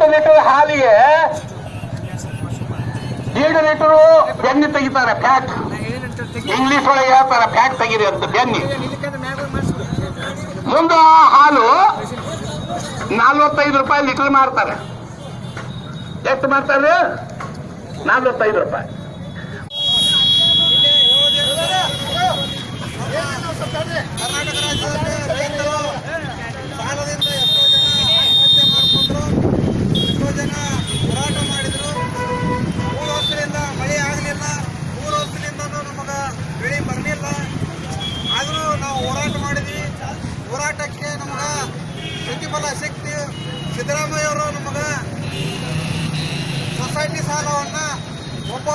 ಹತ್ತು ಲೀಟರ್ ಹಾಲಿಗೆ ಎರಡು ಲೀಟರ್ ಬೆನ್ನಿ ತೆಗಿತಾರೆ ಫ್ಯಾಟ್ ಇಂಗ್ಲಿಷ್ ಒಳಗೆ ಹೇಳ್ತಾರೆ ಫ್ಯಾಟ್ ತೆಗೀರಿ ಅಂತ ಬೆನ್ನಿ ಮುಂದೆ ಹಾಲು ನಾಲ್ವತ್ತೈದು ರೂಪಾಯಿ ಲೀಟರ್ ಮಾರ್ತಾರೆ. ಎಷ್ಟು ಮಾಡ್ತಾರೆ ನಾಲ್ವತ್ತೈದು ರೂಪಾಯಿ. ಹೋರಾಟಕ್ಕೆ ನಮಗೆ ಪ್ರತಿಫಲ ಶಕ್ತಿ ಸಿದ್ದರಾಮಯ್ಯವರು ನಮಗೆ ಸೊಸೈಟಿ ಸಾಲವನ್ನು ಒಬ್ಬ